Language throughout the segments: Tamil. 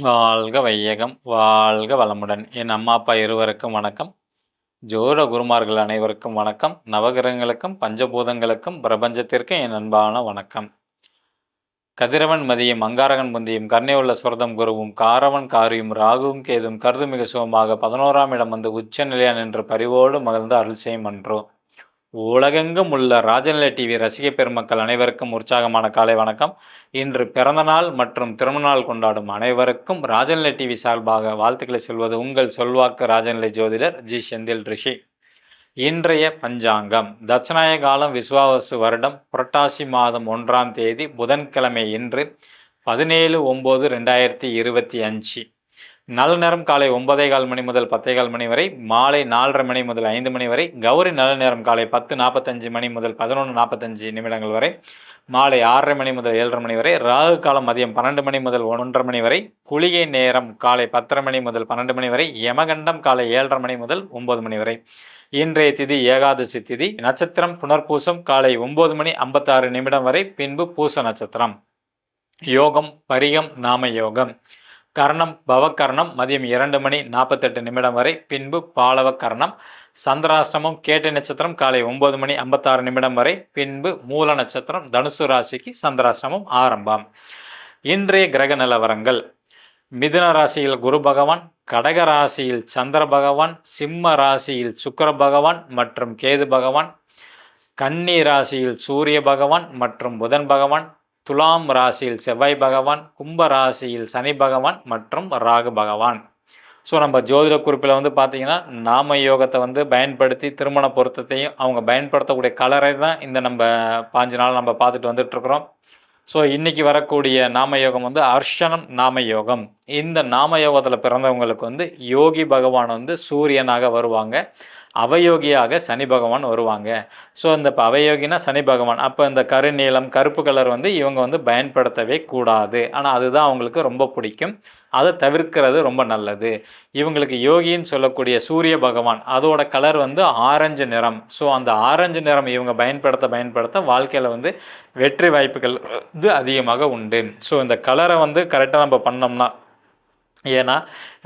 வாழ்க வையகம் வாழ்க வளமுடன். என் அம்மா அப்பா இருவருக்கும் வணக்கம். ஜோர குருமார்கள் அனைவருக்கும் வணக்கம். நவகிரகங்களுக்கும் பஞ்சபூதங்களுக்கும் பிரபஞ்சத்திற்கும் என் அன்பான வணக்கம். கதிரவன் மதியம் அங்காரகன் முந்தியும் உள்ள சுரதம் குருவும் காரவன் காரியும் ராகுவும் கேதும் கருது மிக சுகமாக பதினோராம் இடம் வந்து உச்ச நிலையான் என்று பரிவோடு மகிழ்ந்து அருள் செய்யும் அன்றோ. உலகெங்கும் உள்ள ராஜநிலை டிவி ரசிக பெருமக்கள் அனைவருக்கும் உற்சாகமான காலை வணக்கம். இன்று பிறந்தநாள் மற்றும் திருமணநாள் கொண்டாடும் அனைவருக்கும் ராஜநிலை டிவி சார்பாக வாழ்த்துக்களை சொல்வது உங்கள் சொல்வாக்கு ராஜநிலை ஜோதிடர் ஜி. செந்தில் ரிஷி. இன்றைய பஞ்சாங்கம். தட்சநாய காலம் விஸ்வாவசு வருடம் புரட்டாசி மாதம் ஒன்றாம் தேதி புதன்கிழமை இன்று பதினேழு ஒம்பது ரெண்டாயிரத்தி இருபத்தி அஞ்சு. நல்ல நேரம் காலை ஒன்பதே கால் மணி முதல் பத்தே கால் மணி வரை மாலை நாலரை மணி முதல் ஐந்து மணி வரை கௌரி நல்ல நேரம் காலை பத்து நாற்பத்தஞ்சு மணி முதல் பதினொன்று நாற்பத்தஞ்சு நிமிடங்கள் வரை மாலை ஆறரை மணி முதல் ஏழரை மணி வரை ராகு காலம் மதியம் பன்னெண்டு மணி முதல் ஒன்றரை மணி வரை குளிகை நேரம் காலை பத்தரை மணி முதல் பன்னெண்டு மணி வரை யமகண்டம் காலை ஏழரை மணி முதல் ஒன்பது மணி வரை. இன்றைய திதி ஏகாதசி திதி நட்சத்திரம் புனர்பூசம் காலை ஒன்பது மணி ஐம்பத்தாறு நிமிடம் வரை பின்பு பூச நட்சத்திரம். யோகம் பரிகம் நாம யோகம். கர்ணம் பவகர்ணம் மதியம் இரண்டு மணி நாற்பத்தெட்டு நிமிடம் வரை பின்பு பாலவ கர்ணம் சந்திராஷ்டமம் கேட்டை நட்சத்திரம் காலை ஒன்பது மணி ஐம்பத்தாறு நிமிடம் வரை பின்பு மூல நட்சத்திரம் தனுசு ராசிக்கு சந்திராஷ்டமம் ஆரம்பம். இன்றைய கிரக நிலவரங்கள். மிதுன ராசியில் குரு பகவான் கடக ராசியில் சந்திர பகவான் சிம்ம ராசியில் சுக்கர பகவான் மற்றும் கேது பகவான் கன்னி ராசியில் சூரிய பகவான் மற்றும் புதன் பகவான் துலாம் ராசியில் செவ்வாய் பகவான் கும்ப ராசியில் சனி பகவான் மற்றும் ராகு பகவான். ஸோ நம்ம ஜோதிட குறிப்பில் வந்து பார்த்தீங்கன்னா நாம யோகத்தை வந்து பயன்படுத்தி திருமண பொருத்தத்தையும் அவங்க பயன்படுத்தக்கூடிய கலரை தான் இந்த நம்ம பாஞ்சு நாள் நம்ம பார்த்துட்டு வந்துட்டுருக்குறோம். ஸோ இன்றைக்கி வரக்கூடிய நாம யோகம் வந்து அர்ஷனம் நாம யோகம். இந்த நாம யோகத்தில் பிறந்தவங்களுக்கு வந்து யோகி பகவான் வந்து சூரியனாக வருவாங்க. அவயோகியாக சனி பகவான் வருவாங்க. ஸோ இந்த இப்போ அவயோகினா சனி பகவான். அப்போ இந்த கருநீலம் கருப்பு கலர் வந்து இவங்க வந்து பயன்படுத்தவே கூடாது. ஆனால் அதுதான் அவங்களுக்கு ரொம்ப பிடிக்கும். அதை தவிர்க்கிறது ரொம்ப நல்லது. இவங்களுக்கு யோகின்னு சொல்லக்கூடிய சூரிய பகவான் அதோட கலர் வந்து ஆரஞ்சு நிறம். ஸோ அந்த ஆரஞ்சு நிறம் இவங்க பயன்படுத்த பயன்படுத்த வாழ்க்கையில் வந்து வெற்றி வாய்ப்புகள் வந்து அதிகமாக உண்டு. ஸோ இந்த கலரை வந்து கரெக்டாக நம்ம பண்ணோம்னா ஏன்னா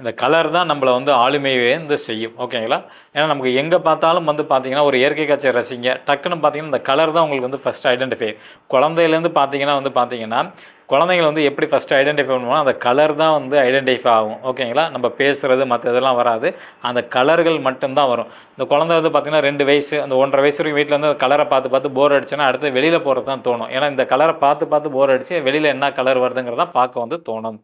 இந்த கலர் தான் நம்மளை வந்து ஆளுமையை வந்து செய்யும். ஓகேங்களா ஏன்னா நமக்கு எங்கே பார்த்தாலும் வந்து பார்த்தீங்கன்னா ஒரு இயற்கை காட்சியை ரசிங்க. டக்குன்னு பார்த்தீங்கன்னா இந்த கலர் தான் உங்களுக்கு வந்து ஃபஸ்ட் ஐடென்டிஃபை குழந்தையிலேருந்து பார்த்தீங்கன்னா வந்து பார்த்தீங்கன்னா குழந்தைங்கள வந்து எப்படி ஃபஸ்ட்டு ஐடென்டிஃபை பண்ணுவோம் அந்த கலர் தான் வந்து ஐடென்டிஃபை ஆகும். ஓகேங்களா நம்ம பேசுகிறது மற்ற இதெல்லாம் வராது. அந்த கலர்கள் மட்டும்தான் வரும். இந்த குழந்தை வந்து பார்த்திங்கன்னா ரெண்டு வயசு அந்த ஒன்றரை வயசு வரைக்கும் வீட்டில் வந்து கலரை பார்த்து பார்த்து போர் அடிச்சுன்னா அடுத்து வெளியில் போகிறது தான் தோணும். ஏன்னா இந்த கலரை பார்த்து பார்த்து போர் அடிச்சு வெளியில் என்ன கலர் வருதுங்கிறத பார்க்க வந்து தோணும்.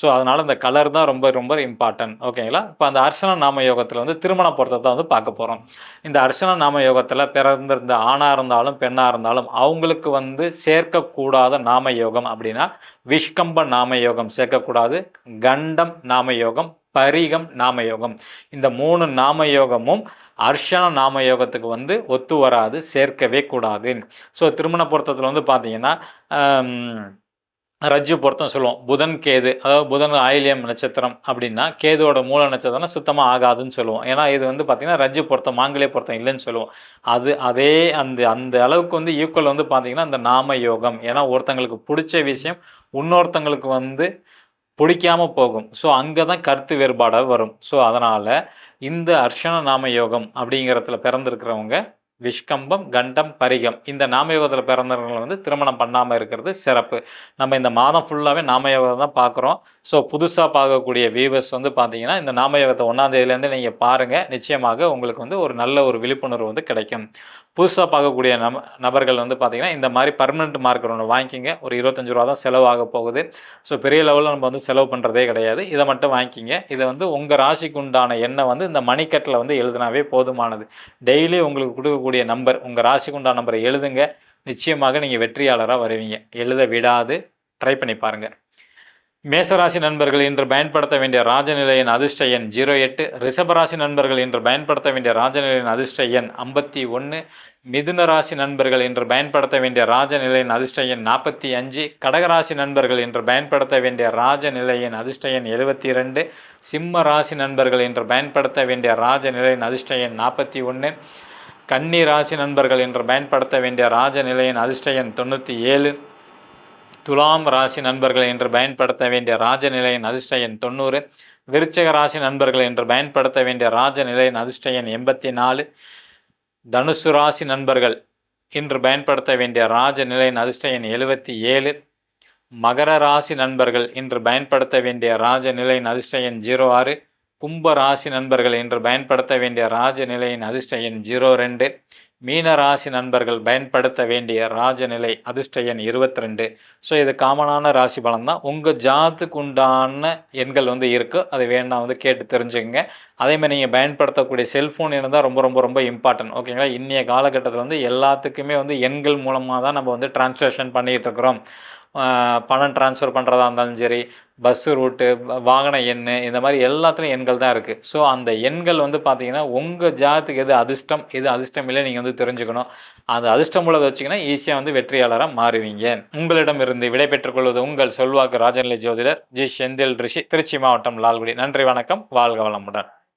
ஸோ அதனால் இந்த கலர் தான் ரொம்ப ரொம்ப இம்பார்ட்டன்ட் ஓகேங்களா இப்போ அந்த அர்ச்சன நாம யோகத்தில் வந்து திருமண பொருத்தத்தை வந்து பார்க்க போகிறோம் இந்த அர்ச்சன நாம யோகத்தில் பிறந்திருந்த ஆணாக இருந்தாலும் பெண்ணாக இருந்தாலும் அவங்களுக்கு வந்து சேர்க்கக்கூடாத நாம யோகம் அப்படின்னா விஷ்கம்ப நாம யோகம் சேர்க்கக்கூடாது கண்டம் நாம யோகம் பரிகம் நாம யோகம் இந்த மூணு நாம யோகமும் அர்ஷன நாம யோகத்துக்கு வந்து ஒத்து வராது சேர்க்கவே கூடாது. ஸோ திருமண பொருத்தத்தில் வந்து பார்த்தீங்கன்னா ரஜ்ஜு பொருத்தம் சொல்லுவோம். புதன் கேது அதாவது புதன் ஆயிலியம் நட்சத்திரம் அப்படின்னா கேதுவோட மூல நட்சத்திரம் சுத்தமாக ஆகாதுன்னு சொல்லுவோம். ஏன்னா இது வந்து பார்த்திங்கன்னா ரஜ்ஜு பொருத்தம் மாங்கலே பொருத்தம் இல்லைன்னு சொல்லுவோம். அது அதே அந்த அந்த அளவுக்கு வந்து ஈக்குவல் வந்து பார்த்திங்கன்னா அந்த நாம யோகம். ஏன்னா ஒருத்தங்களுக்கு பிடிச்ச விஷயம் இன்னொருத்தங்களுக்கு வந்து பிடிக்காமல் போகும். ஸோ அங்கே தான் கருத்து வேறுபாடாக வரும். ஸோ அதனால் இந்த அர்ஷன நாம யோகம் அப்படிங்கிறதுல பிறந்திருக்கிறவங்க விஷ்கம்பம் கண்டம் பரிகம். இந்த நாமயோகத்தில் பிறந்தவங்களை வந்து திருமணம் பண்ணாமல் இருக்கிறது சிறப்பு. நம்ம இந்த மாதம் ஃபுல்லாகவே நாமயோகம் தான் பார்க்குறோம். ஸோ புதுசாக பார்க்கக்கூடிய வியூவர்ஸ் வந்து பார்த்தீங்கன்னா இந்த நாமயோகத்தை ஒன்றாந்தேதியிலேருந்து நீங்கள் பாருங்கள் நிச்சயமாக உங்களுக்கு வந்து ஒரு நல்ல ஒரு விழிப்புணர்வு வந்து கிடைக்கும். புதுசாக பார்க்கக்கூடிய நம் நபர்கள் வந்து பார்த்திங்கன்னா இந்த மாதிரி பர்மனெண்ட் மார்க்கர் ஒன்று வாங்கிக்கிங்க. ஒரு இருபத்தஞ்சு ரூபா தான் செலவாக போகுது. ஸோ பெரிய லெவலில் நம்ம வந்து செலவு பண்ணுறதே கிடையாது. இதை மட்டும் வாங்கிக்கிங்க. இதை வந்து உங்கள் ராசிக்கு உண்டான எண்ணெய் வந்து இந்த மணிக்கட்டில் வந்து எழுதினாவே போதுமானது. டெய்லி உங்களுக்கு இருக்கக்கூடிய நம்பர் உங்கள் ராசிக்கு உண்டான நம்பரை எழுதுங்க. நிச்சயமாக நீங்கள் வெற்றியாளராக வருவீங்க. எழுத விடாது ட்ரை பண்ணி பாருங்கள் மேசராசி நண்பர்கள் இன்று பயன்படுத்த வேண்டிய ராஜநிலையின் அதிர்ஷ்ட எண் ஜீரோ எட்டு. ரிஷபராசி நண்பர்கள் இன்று பயன்படுத்த வேண்டிய ராஜநிலையின் அதிர்ஷ்ட எண் ஐம்பத்தி ஒன்று மிதுன ராசி நண்பர்கள் இன்று பயன்படுத்த வேண்டிய ராஜநிலையின் அதிர்ஷ்ட எண் நாற்பத்தி அஞ்சு. கடகராசி நண்பர்கள் இன்று பயன்படுத்த வேண்டிய ராஜநிலையின் அதிர்ஷ்ட எண் எழுபத்தி ரெண்டு சிம்ம ராசி நண்பர்கள் இன்று பயன்படுத்த வேண்டிய ராஜநிலையின் அதிர்ஷ்ட எண் நாற்பத்தி ஒன்று கன்னி ராசி நண்பர்கள் என்று பயன்படுத்த வேண்டிய ராஜநிலையின் அதிர்ஷ்டயன் தொண்ணூற்றி ஏழு துலாம் ராசி நண்பர்கள் என்று பயன்படுத்த வேண்டிய ராஜநிலையின் அதிர்ஷ்ட எண் தொண்ணூறு. விருச்சக ராசி நண்பர்கள் என்று பயன்படுத்த வேண்டிய ராஜநிலையின் அதிர்ஷ்ட எண் எண்பத்தி நாலு தனுசு ராசி நண்பர்கள் இன்று பயன்படுத்த வேண்டிய ராஜநிலையின் அதிர்ஷ்ட எண் எழுபத்தி ஏழு மகர ராசி நண்பர்கள் இன்று பயன்படுத்த வேண்டிய ராஜநிலையின் அதிர்ஷ்ட எண் ஜீரோ ஆறு. கும்ப ராசி நண்பர்கள் இன்று பயன்படுத்த வேண்டிய ராஜநிலையின் அதிர்ஷ்ட எண் ஜீரோ ரெண்டு. மீன ராசி நண்பர்கள் பயன்படுத்த வேண்டிய ராஜநிலை அதிர்ஷ்ட எண் இருபத்தி ரெண்டு ஸோ இது காமனான ராசி பலன் தான் உங்கள் ஜாத்துக்கு உண்டான எண்கள் வந்து இருக்குது அது வேணா வந்து கேட்டு தெரிஞ்சுக்கங்க. அதே மாதிரி நீங்கள் பயன்படுத்தக்கூடிய செல்ஃபோன் இருந்தால் ரொம்ப ரொம்ப ரொம்ப இம்பார்ட்டன்ட் ஓகேங்களா இன்றைய காலகட்டத்தில் வந்து எல்லாத்துக்குமே வந்து எண்கள் மூலமாக தான் நம்ம வந்து டிரான்ஸ்லேஷன் பண்ணிகிட்டு இருக்கிறோம். பணம் ட்ரான்ஸ்ஃபர் பண்ணுறதா இருந்தாலும் சரி பஸ்ஸு ரூட்டு வாகன எண் இந்த மாதிரி எல்லாத்துலேயும் எண்கள் தான் இருக்குது ஸோ அந்த எண்கள் வந்து பார்த்தீங்கன்னா உங்கள் ஜாதத்துக்கு எது அதிர்ஷ்டம் எது அதிர்ஷ்டம் இல்லை நீங்கள் வந்து தெரிஞ்சுக்கணும். அந்த அதிர்ஷ்டம் உள்ளதை வச்சிங்கன்னா ஈஸியாக வந்து வெற்றியாளராக மாறுவீங்க. உங்களிடமிருந்து விடை பெற்றுக்கொள்வது உங்கள் சொல்வாக்கு ராஜநிலை ஜோதிடர் ஜி. செந்தில் ரிஷி திருச்சி மாவட்டம் லால்குடி. நன்றி வணக்கம். வாழ்க வளமுடன்.